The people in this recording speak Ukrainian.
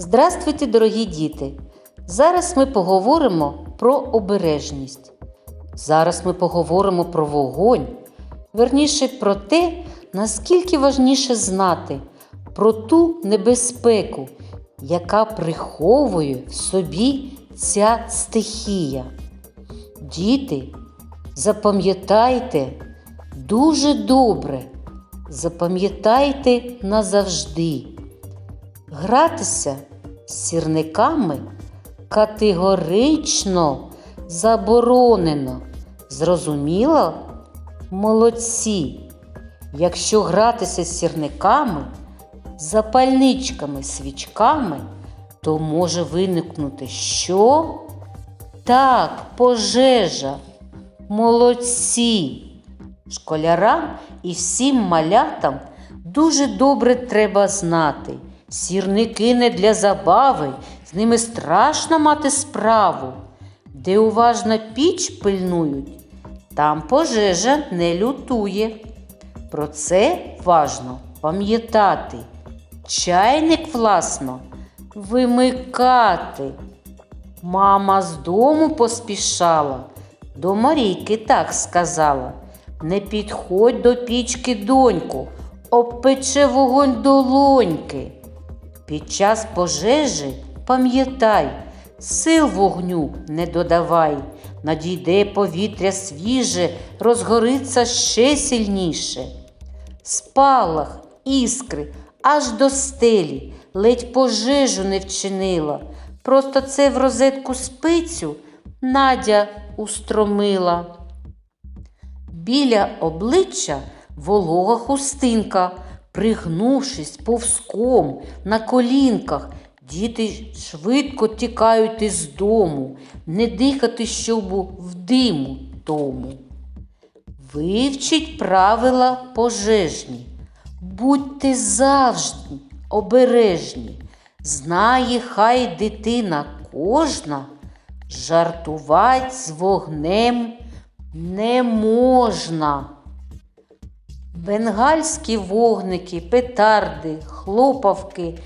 Здравствуйте, дорогі діти! Зараз ми поговоримо про обережність. Зараз ми поговоримо про вогонь. Верніше про те, наскільки важніше знати про ту небезпеку, яка приховує в собі ця стихія. Діти, запам'ятайте дуже добре, запам'ятайте назавжди. Гратися з сірниками категорично заборонено. Зрозуміло? Молодці! Якщо гратися з сірниками, запальничками, свічками, то може виникнути що? Так, пожежа. Молодці! Школярам і всім малятам дуже добре треба знати. Сірники не для забави, з ними страшно мати справу. Де уважно піч пильнують, там пожежа не лютує. Про це важно пам'ятати. Чайник, власно, вимикати. Мама з дому поспішала, до Марійки так сказала. Не підходь до пічки, доньку, обпече вогонь долоньки. Під час пожежі пам'ятай, сил вогню не додавай, надійде повітря свіже, розгориться ще сильніше. Спалах, іскри, аж до стелі, ледь пожежу не вчинила. Просто це в розетку спицю Надя устромила. Біля обличчя волога хустинка, пригнувшись повзком на колінках, діти швидко тікають із дому, не дихати, щоб в диму тому. Вивчіть правила пожежні, будьте завжди обережні. Знає, хай дитина кожна, жартувать з вогнем не можна. Бенгальські вогники, петарди, хлопавки